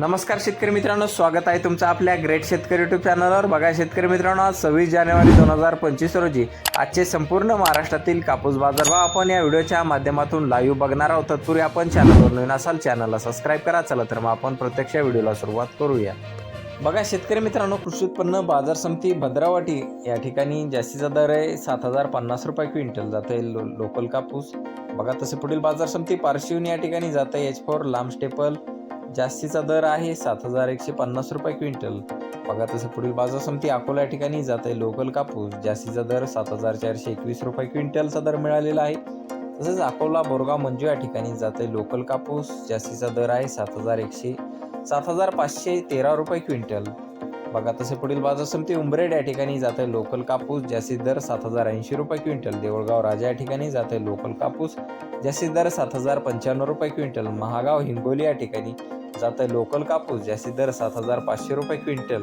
नमस्कार शेतकरी मित्रांनो स्वागत आहे तुमचं आपल्या ग्रेट शेतकरी युट्यूब चॅनलवर बघा शेतकरी मित्रांनो आज सव्वीस जानेवारी दोन हजार पंचवीस रोजी आजचे संपूर्ण महाराष्ट्रातील कापूस बाजारभाव आपण या व्हिडिओच्या माध्यमातून लाईव्ह बघणार आहोत. तत्पूर्वी आपण चॅनलवर नवीन असाल चॅनलला सबस्क्राईब करा. चला तर मग आपण प्रत्यक्ष व्हिडिओला सुरुवात करूया. बघा शेतकरी मित्रांनो कृषी उत्पन्न बाजार समिती भद्रावाटी या ठिकाणी जास्तीचा दर आहे सात हजार पन्नास रुपये क्विंटल जाते लो लोकल कापूस. बघा तसे पुढील बाजार समिती पारशिवून या ठिकाणी जात आहे एच फोर लांब स्टेपल जास्तीचा दर आहे सात हजार एकशे पन्नास रुपये क्विंटल. बघा तसं पुढील बाजार समिती अकोला ठिकाणी जात आहे. लोकल कापूस जास्तीचा दर सात हजार चारशे एकवीस रुपये क्विंटलचा दर मिळालेला आहे. तसेच अकोला बोरगाव मंजू या ठिकाणी जात आहे लोकल कापूस जास्तीचा दर आहे सात हजार एकशे सात हजार पाचशे तेरा रुपये क्विंटल. बघा तसे पुढील बाजार समिती उंबरेड या ठिकाणी जात आहे लोकल कापूस जास्तीत दर सात हजार ऐंशी रुपये क्विंटल. देऊळगाव राजा या ठिकाणी जात आहे लोकल कापूस जास्तीत दर सात हजार पंच्याण्णव रुपये क्विंटल. महागाव हिंगोली या ठिकाणी जात आहे लोकल कापूस जास्तीत दर सात हजार पाचशे रुपये क्विंटल.